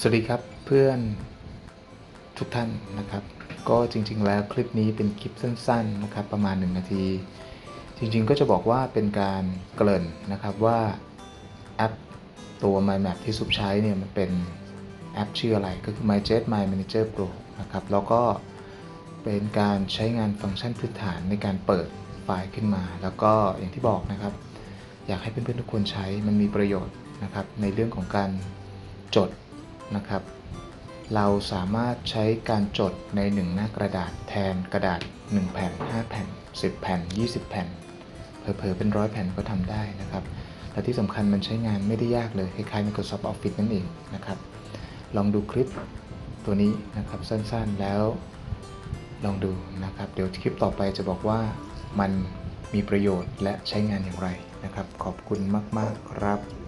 สวัสดีครับเพื่อนทุกท่านนะครับ ก็จริง ๆ แล้วคลิปนี้เป็นคลิปสั้น ๆ นะครับ ประมาณ 1 นาที จริง ๆ ก็จะบอกว่าเป็นการเกริ่นนะครับว่าแอปตัว MyMap ที่ซุปใช้เนี่ยมันเป็นแอปชื่ออะไรก็คือ MyJet My Manager Pro นะครับ แล้วก็เป็นการใช้งานฟังก์ชันพื้นฐานในการเปิดไฟล์ขึ้นมา แล้วก็อย่างที่บอกนะครับ อยากให้เพื่อนๆทุกคนใช้มันมีประโยชน์นะครับในเรื่องของการจด นะครับ เราสามารถใช้การจดใน 1 หน้ากระดาษแทนกระดาษ 1 แผ่น 5 แผ่น 10 แผ่น 20 แผ่นเผลอๆเป็นร้อยแผ่นก็ทำได้นะครับและที่สำคัญมันใช้งานไม่ได้ยากเลยคล้ายๆ Microsoft Office นั่นเองนะครับ ลองดูคลิปตัวนี้นะครับสั้นๆแล้วลองดูนะครับ เดี๋ยวคลิปต่อไปจะบอกว่ามันมีประโยชน์และใช้งานอย่างไรนะครับ ขอบคุณมากๆครับ